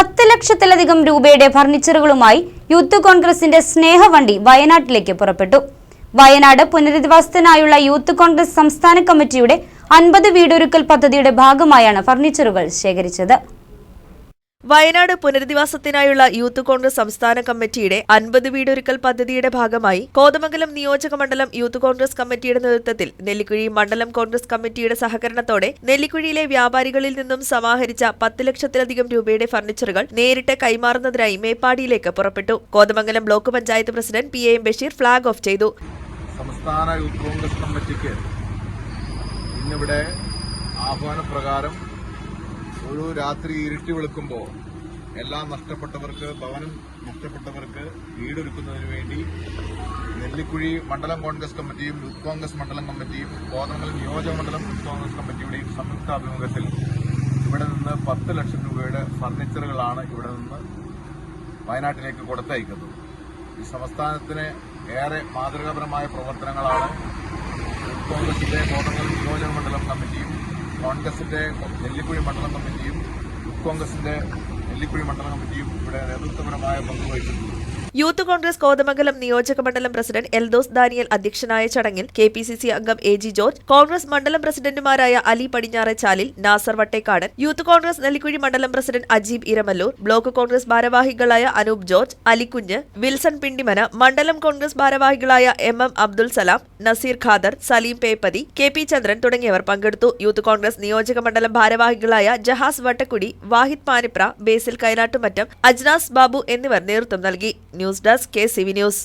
പത്ത് ലക്ഷത്തിലധികം രൂപയുടെ ഫർണിച്ചറുകളുമായി യൂത്ത് കോൺഗ്രസിന്റെ സ്നേഹവണ്ടി വയനാട്ടിലേക്ക് പുറപ്പെട്ടു. വയനാട് പുനരധിവാസത്തിനായുള്ള യൂത്ത് കോൺഗ്രസ് സംസ്ഥാന കമ്മിറ്റിയുടെ അൻപത് വീടൊരുക്കൽ പദ്ധതിയുടെ ഭാഗമായാണ് ഫർണിച്ചറുകൾ ശേഖരിച്ചത്. വയനാട് പുനരധിവാസത്തിനായുള്ള യൂത്ത് കോൺഗ്രസ് സംസ്ഥാന കമ്മിറ്റിയുടെ അൻപത് വീടൊരുക്കൽ പദ്ധതിയുടെ ഭാഗമായി കോതമംഗലം നിയോജക മണ്ഡലം യൂത്ത് കോൺഗ്രസ് കമ്മിറ്റിയുടെ നേതൃത്വത്തിൽ നെല്ലിക്കുഴി മണ്ഡലം കോൺഗ്രസ് കമ്മിറ്റിയുടെ സഹകരണത്തോടെ നെല്ലിക്കുഴിയിലെ വ്യാപാരികളിൽ നിന്നും സമാഹരിച്ച പത്ത് ലക്ഷത്തിലധികം രൂപയുടെ ഫർണിച്ചറുകൾ നേരിട്ട് കൈമാറുന്നതിനായി മേപ്പാടിയിലേക്ക് പുറപ്പെട്ടു. Kothamangalam block panchayat president P A M Basheer flag off ചെയ്തു. സംസ്ഥാന യൂത്ത് കോൺഗ്രസ് കമ്മിറ്റിക്ക് ആഹ്വാനപ്രകാരം ഒരു രാത്രി ഇരുട്ടി വെളുക്കുമ്പോൾ എല്ലാം നഷ്ടപ്പെട്ടവർക്ക് ഭവനം നഷ്ടപ്പെട്ടവർക്ക് വീടൊരുക്കുന്നതിന് വേണ്ടി നെല്ലിക്കുഴി മണ്ഡലം കോൺഗ്രസ് കമ്മിറ്റിയും യൂത്ത് കോൺഗ്രസ് മണ്ഡലം കമ്മിറ്റിയും കോതമംഗലം നിയോജക മണ്ഡലം യൂത്ത് കോൺഗ്രസ് കമ്മിറ്റിയുടെയും സംയുക്ത ആഭിമുഖ്യത്തിൽ ഇവിടെ നിന്ന് പത്ത് ലക്ഷം രൂപയുടെ ഫർണിച്ചറുകളാണ് ഇവിടെ നിന്ന് വയനാട്ടിലേക്ക് കൊടുത്തയക്കുന്നത്. ഈ സംസ്ഥാനത്തിന് ഏറെ മാതൃകാപരമായ പ്രവർത്തനങ്ങളാണ് യൂത്ത് കോൺഗ്രസിന്റെ കോതമംഗലം നിയോജക മണ്ഡലം കമ്മിറ്റിയും കോൺഗ്രസിന്റെ നെല്ലിക്കുഴി മണ്ഡലം കമ്മിറ്റിയും യൂത്ത് കോൺഗ്രസിന്റെ നെല്ലിക്കുഴി മണ്ഡലം കമ്മിറ്റിയും ഇവിടെ നേതൃത്വപരമായ പങ്ക് വഹിച്ചിട്ടുണ്ട്. യൂത്ത് കോൺഗ്രസ് കോതമംഗലം നിയോജക മണ്ഡലം പ്രസിഡന്റ് എൽദോസ് ദാനിയൽ അധ്യക്ഷനായ ചടങ്ങിൽ കെ പി സി സി അംഗം എ ജി ജോർജ് കോൺഗ്രസ് മണ്ഡലം പ്രസിഡന്റുമാരായ അലി പടിഞ്ഞാറെ ചാലിൽ നാസർ വട്ടേക്കാടൻ യൂത്ത് കോൺഗ്രസ് നെല്ലിക്കുഴി മണ്ഡലം പ്രസിഡന്റ് അജീബ് ഇരമല്ലൂർ ബ്ലോക്ക് കോൺഗ്രസ് ഭാരവാഹികളായ അനൂപ് ജോർജ് അലിക്കുഞ്ഞ് വിൽസൺ പിണ്ടിമന മണ്ഡലം കോൺഗ്രസ് ഭാരവാഹികളായ M M Abdul Salam Naseer Khader Saleem Peppathi K P Chandran തുടങ്ങിയവർ പങ്കെടുത്തു. യൂത്ത് കോൺഗ്രസ് നിയോജക മണ്ഡലം ഭാരവാഹികളായ ജഹാസ് വട്ടക്കുടി വാഹിദ് പാനിപ്ര ബേസിൽ കൈനാട്ടുമറ്റം അജ്നാസ് ബാബു എന്നിവർ നേതൃത്വം നൽകി. News desk K news.